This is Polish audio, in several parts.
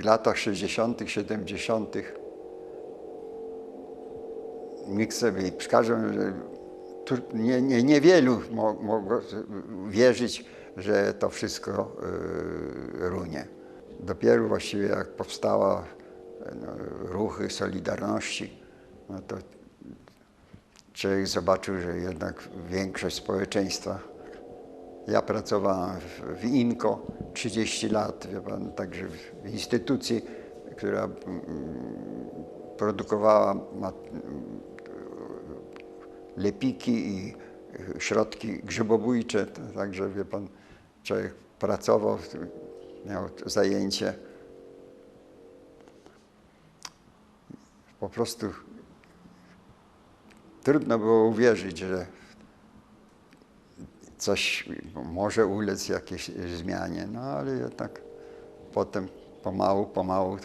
w latach 60., 70. nikt sobie że tu nie, nie, niewielu mo, mogło wierzyć, że to wszystko y, runie. Dopiero właściwie jak powstała no, ruchy Solidarności, no to człowiek zobaczył, że jednak większość społeczeństwa. Ja pracowałem w, INKO 30 lat, wie pan, także w instytucji, która mm, produkowała ma, lepiki i środki grzybobójcze, także wie pan, człowiek pracował, miał zajęcie. Po prostu trudno było uwierzyć, że coś może ulec jakiejś zmianie, no ale jednak potem pomału, pomału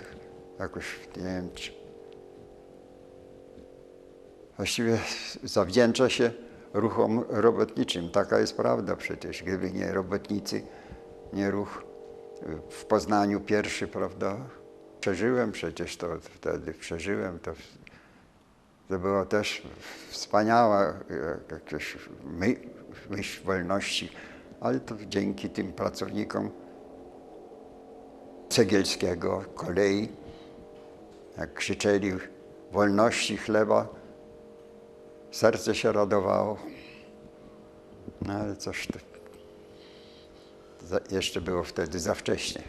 jakoś, nie wiem, czy właściwie zawdzięcza się ruchom robotniczym. Taka jest prawda przecież. Gdyby nie robotnicy, nie ruch w Poznaniu pierwszy, prawda? Przeżyłem przecież to wtedy, przeżyłem to. To była też wspaniała jakaś my, myśl wolności, ale to dzięki tym pracownikom Cegielskiego, kolei, jak krzyczeli wolności chleba, serce się radowało. No ale coś to jeszcze było wtedy za wcześnie.